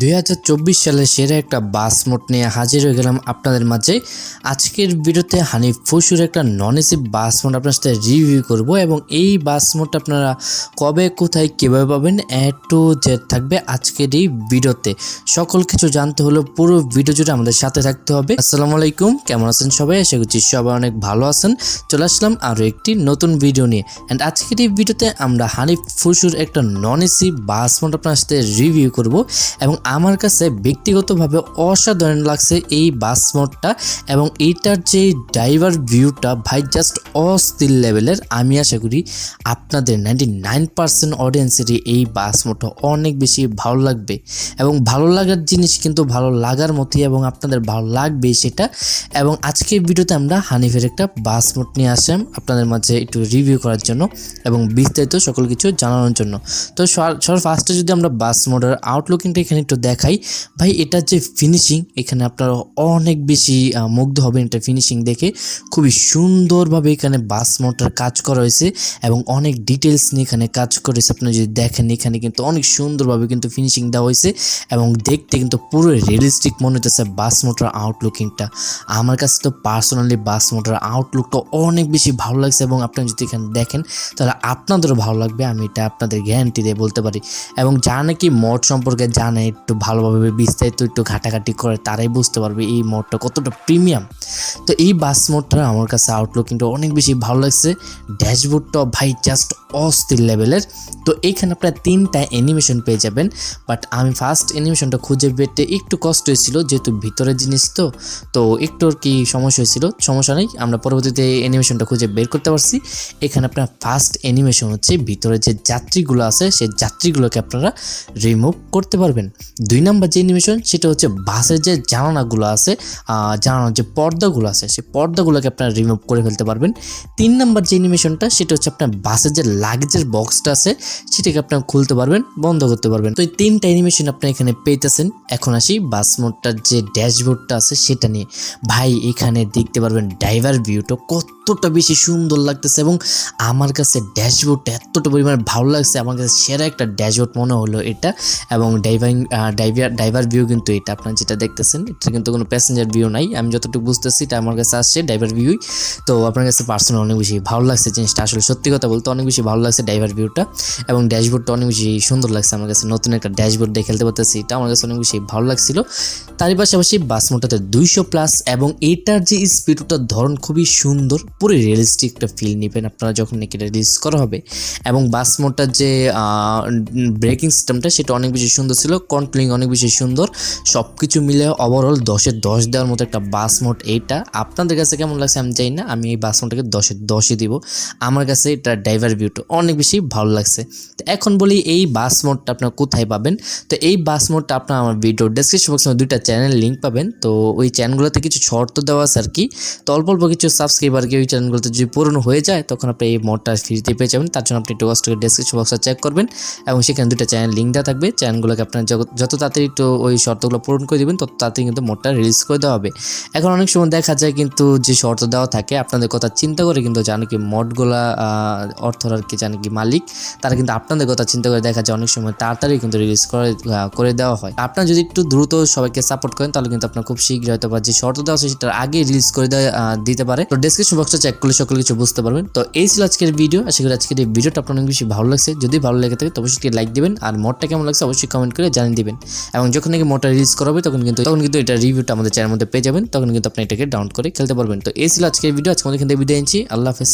দুই হাজার চব্বিশ সালে সেরা একটা বাস মোট নিয়ে হাজির হয়ে গেলাম আপনাদের মাঝে। আজকের ভিডিওতে হানিফ ফসুর একটা নন এসি বাস মোট আপনার সাথে রিভিউ করব এবং এই বাস মোট আপনারা কবে, কোথায়, কীভাবে পাবেন এ টু জেড থাকবে আজকের এই ভিডিওতে। সকল কিছু জানতে হলে পুরো ভিডিও জুড়ে আমাদের সাথে থাকতে হবে। আসসালামু আলাইকুম, কেমন আছেন সবাই? আশা করছি সবাই অনেক ভালো আছেন। চলে আসলাম আরও একটি নতুন ভিডিও নিয়ে। অ্যান্ড আজকের এই ভিডিওতে আমরা হানিফ ফুসুর একটা নন এসি বাস মোট আপনার সাথে রিভিউ করব এবং আমার কাছে ব্যক্তিগতভাবে অসাধারণ লাগছে এই বাস মোডটা এবং এইটার যে ড্রাইভার ভিউটা ভাই জাস্ট অস্থির লেভেলের আমি আশা করি আপনাদের নাইনটি নাইন পার্সেন্ট অডিয়েন্সেরই এই বাস মোডটা অনেক বেশি ভালো লাগবে। এবং ভালো লাগার জিনিস কিন্তু ভালো লাগার মতোই এবং আপনাদের ভালো লাগবে সেটা। এবং আজকের ভিডিওতে আমরা হানিফের একটা বাস মোড নিয়ে আসলাম আপনাদের মাঝে একটু রিভিউ করার জন্য এবং বিস্তারিত সকল কিছু জানানোর জন্য। তো সর ফার্স্টে যদি আমরা বাস মোডের আউটলুকিংটা এখানে একটু দেখাই। ভাই এটার যে ফিনিশিং এখানে আপনারা অনেক বেশি মুগ্ধ হবেন এটা ফিনিশিং দেখে। খুবই সুন্দরভাবে এখানে বাস মোটর কাজ করা হয়েছে এবং অনেক ডিটেলস নিয়ে এখানে কাজ করেছে। আপনারা যদি দেখেন, এখানে কিন্তু অনেক সুন্দরভাবে কিন্তু ফিনিশিং দেওয়া হয়েছে এবং দেখতে কিন্তু পুরো রিয়েলিস্টিক মনে হতেছে বাস মোটর আউটলুকিংটা আমার কাছে তো পার্সোনালি বাস মোটর আউটলুকটা অনেক বেশি ভালো লাগছে এবং আপনারা যদি এখানে দেখেন, তাহলে আপনাদেরও ভালো লাগবে, আমি এটা আপনাদের গ্যারান্টি দিয়ে বলতে পারি। এবং যারা নাকি মড সম্পর্কে জানে একটু ভালোভাবে বিস্তারিত একটু ঘাটাঘাটি করে তারাই বুঝতে পারবে এই মোডটা কতটা প্রিমিয়াম তো এই বাস মোডটা আমার কাছে আউটলুক কিন্তু অনেক বেশি ভালো লাগছে। ড্যাশবোর্ডটা ভাই জাস্ট অস্থির লেভেলের তো এইখানে আপনার তিনটা অ্যানিমেশন পেয়ে যাবেন। বাট আমি ফার্স্ট অ্যানিমেশনটা খুঁজে পেতে একটু কষ্ট হয়েছিল যেহেতু ভিতরের জিনিস তো। তো একটু আর কি সমস্যা হয়েছিল সমস্যা নেই। আমরা পরবর্তীতে অ্যানিমেশনটা খুঁজে বের করতে পারছি। এখানে আপনার ফার্স্ট অ্যানিমেশন হচ্ছে ভিতরে যে যাত্রীগুলো আছে সেই যাত্রীগুলোকে আপনারা রিমুভ করতে পারবেন। দুই নাম্বার যে অ্যানিমেশন সেটা হচ্ছে বাসের যে জানালাগুলো আছে আহ, জানালার যে পর্দাগুলো আছে, সেই পর্দাগুলোকে আপনারা রিমুভ করে ফেলতে পারবেন। তিন নাম্বার যে অ্যানিমেশনটা সেটা হচ্ছে আপনার বাসের যে লাগেজের বক্সটা আছে, সেটাকে আপনারা খুলতে পারবেন, বন্ধ করতে পারবেন। তো এই তিনটা অ্যানিমেশন আপনি এখানে পেতেছেন। এখন আসি বাস মোডটার যে ড্যাশবোর্ডটা আছে, সেটা নিয়ে। ভাই, এখানে দেখতে পারবেন ড্রাইভার ভিউটা কতটা বেশি সুন্দর লাগতেছে এবং আমার কাছে ড্যাশবোর্ডটা এতটা পরিমাণে ভালো লাগছে, আমার কাছে সেরা একটা ড্যাশবোর্ড মনে হলো এটা এবং ড্রাইভিং ড্রাইভার ড্রাইভার ভিউ কিন্তু এটা। আপনারা যেটা দেখতেছেন এটা কিন্তু কোনো প্যাসেঞ্জার ভিউ নাই। আমি যতটুকু বুঝতেছি, এটা আমার কাছে আসছে ড্রাইভার ভিউই তো আপনার কাছে পার্সোনাল অনেক বেশি ভালো লাগছে জিনিসটা। আসলে সত্যি কথা বলতে অনেক বেশি ভালো লাগছে ড্রাইভার ভিউটা এবং ড্যাশবোর্ডটা অনেক বেশি সুন্দর লাগছে আমার কাছে। নতুন একটা ড্যাশবোর্ড দিয়ে খেলতে পারতেছি, এটা আমার কাছে অনেক বেশি ভালো লাগছিল। তারই পাশাপাশি বাস মোটাতে দুইশো প্লাস এবং এটার যে স্পিড ওটার ধরন খুবই সুন্দর। পুরো রিয়েলিস্টিক একটা ফিল নেবেন। আপনারা যখন নাকি এটা রিলিজ করা হবে এবং বাস মোটার যে ব্রেকিং সিস্টেমটা সেটা অনেক বেশি সুন্দর ছিল। কন্ট্রোলিং অনেক বেশি সুন্দর। সব কিছু মিলে ওভারঅল দশের দশ দেওয়ার মতো একটা বাস মোট এইটা। আপনাদের কাছে কেমন লাগছে আমি জানি না। আমি এই বাস মোটটাকে দশের দশই দিব। আমার কাছে এটা ড্রাইভার ভিউটা অনেক বেশি ভালো লাগছে। তো এখন বলি এই বাস মোডটা আপনারা কোথায় পাবেন? তো এই বাস মোডটা আপনার আমার ভিডিও ডেসক্রিপশন বক্সে দুইটা চ্যানেল লিঙ্ক পাবেন। তো ওই চ্যানেলগুলোতে কিছু শর্ত দেওয়া আছে আর কি। তো অল্প অল্প কিছু সাবস্ক্রাইবার কি ওই চ্যানেলগুলোতে যদি পূরণ হয়ে যায়, তখন আপনি এই মোডটা ফ্রিতে পেয়ে যাবেন। তার জন্য আপনি একটু কষ্ট করে ডেসক্রিপশন বক্সটা চেক করবেন এবং সেখানে দুইটা চ্যানেল লিঙ্ক দেওয়া থাকবে। চ্যানেলগুলোকে আপনার যত তাড়াতাড়ি একটু ওই শর্তগুলো পূরণ করে দেবেন, তত তাড়াতাড়ি কিন্তু মোডটা রিলিজ করে দেওয়া হবে। এখন অনেক সময় দেখা যায় কিন্তু যে শর্ত দেওয়া থাকে, আপনাদের কথা চিন্তা করে কিন্তু জানে কি মডগুলা অর্থর আর কি জানে কি মালিক, তারা কিন্তু আপনাদের কথা চিন্তা করে দেখা যায় অনেক সময় তাড়াতাড়ি কিন্তু রিলিজ করে করে দেওয়া হয়। আপনারা যদি একটু দ্রুত সবাইকে সাপোর্ট করেন, তাহলে কিন্তু আপনার খুব শীঘ্র হয়তো বা যে শর্ত দেওয়া আছে, সেটার আগে রিলিজ করে দেওয়া দিতে পারে। তো ডেসক্রিপশন বক্সটা চেক করলে সকল কিছু বুঝতে পারবেন। তো এই ছিল আজকের ভিডিও আশা করি আজকের এই ভিডিওটা আপনার অনেক বেশি ভালো লাগছে। যদি ভালো লেগে থাকে অবশ্যই লাইক দেবেন। আর মোটটা কেমন লাগছে, অবশ্যই কমেন্ট করে জানিয়ে দেবেন। এবং যখন নাকি মোটটা রিলিজ করা হবে, তখন কিন্তু তখন কিন্তু এটা রিভিউটা আমাদের চ্যানেলের মধ্যে পেয়ে যাবেন। তখন কিন্তু আপনি এটাকে ডাউনলোড করে খেলতে পারবেন। তো এই ছিল আজকের ভিডিও আজকে আমাদের এখান থেকে বিদায় নিচ্ছি। আল্লাহ হাফেজ।